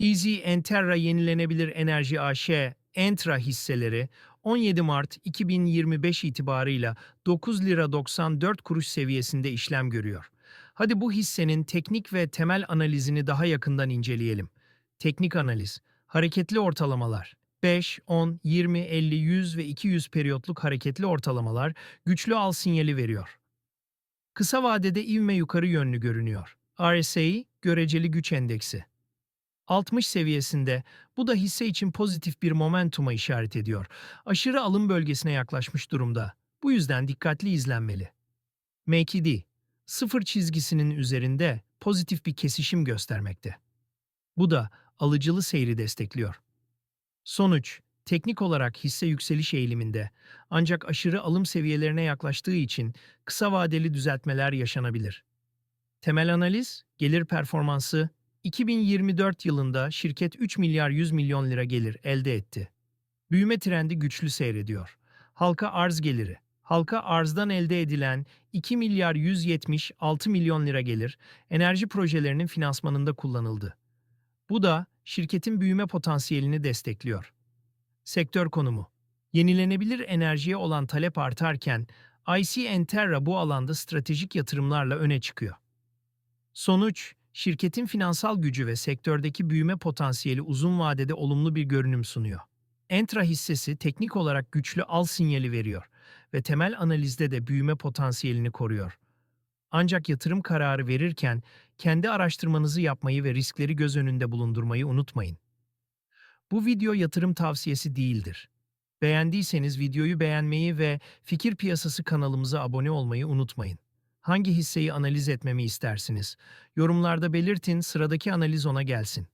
Easy Enterra Yenilenebilir Enerji AŞ Entra hisseleri 17 Mart 2025 itibarıyla 9 lira 94 kuruş seviyesinde işlem görüyor. Hadi bu hissenin teknik ve temel analizini daha yakından inceleyelim. Teknik analiz, hareketli ortalamalar, 5, 10, 20, 50, 100 ve 200 periyotluk hareketli ortalamalar güçlü al sinyali veriyor. Kısa vadede ivme yukarı yönlü görünüyor. RSI, göreceli güç endeksi. 60 seviyesinde bu da hisse için pozitif bir momentuma işaret ediyor. Aşırı alım bölgesine yaklaşmış durumda. Bu yüzden dikkatli izlenmeli. MACD, sıfır çizgisinin üzerinde pozitif bir kesişim göstermekte. Bu da alıcılı seyri destekliyor. Sonuç, teknik olarak hisse yükseliş eğiliminde ancak aşırı alım seviyelerine yaklaştığı için kısa vadeli düzeltmeler yaşanabilir. Temel analiz, gelir performansı 2024 yılında şirket 3 milyar 100 milyon lira gelir elde etti. Büyüme trendi güçlü seyrediyor. Halka arz geliri. Halka arzdan elde edilen 2 milyar 176 milyon lira gelir enerji projelerinin finansmanında kullanıldı. Bu da şirketin büyüme potansiyelini destekliyor. Sektör konumu. Yenilenebilir enerjiye olan talep artarken IC Enterra bu alanda stratejik yatırımlarla öne çıkıyor. Sonuç, şirketin finansal gücü ve sektördeki büyüme potansiyeli uzun vadede olumlu bir görünüm sunuyor. Entra hissesi teknik olarak güçlü al sinyali veriyor ve temel analizde de büyüme potansiyelini koruyor. Ancak yatırım kararı verirken kendi araştırmanızı yapmayı ve riskleri göz önünde bulundurmayı unutmayın. Bu video yatırım tavsiyesi değildir. Beğendiyseniz videoyu beğenmeyi ve Fikir Piyasası kanalımıza abone olmayı unutmayın. Hangi hisseyi analiz etmemi istersiniz? Yorumlarda belirtin, sıradaki analiz ona gelsin.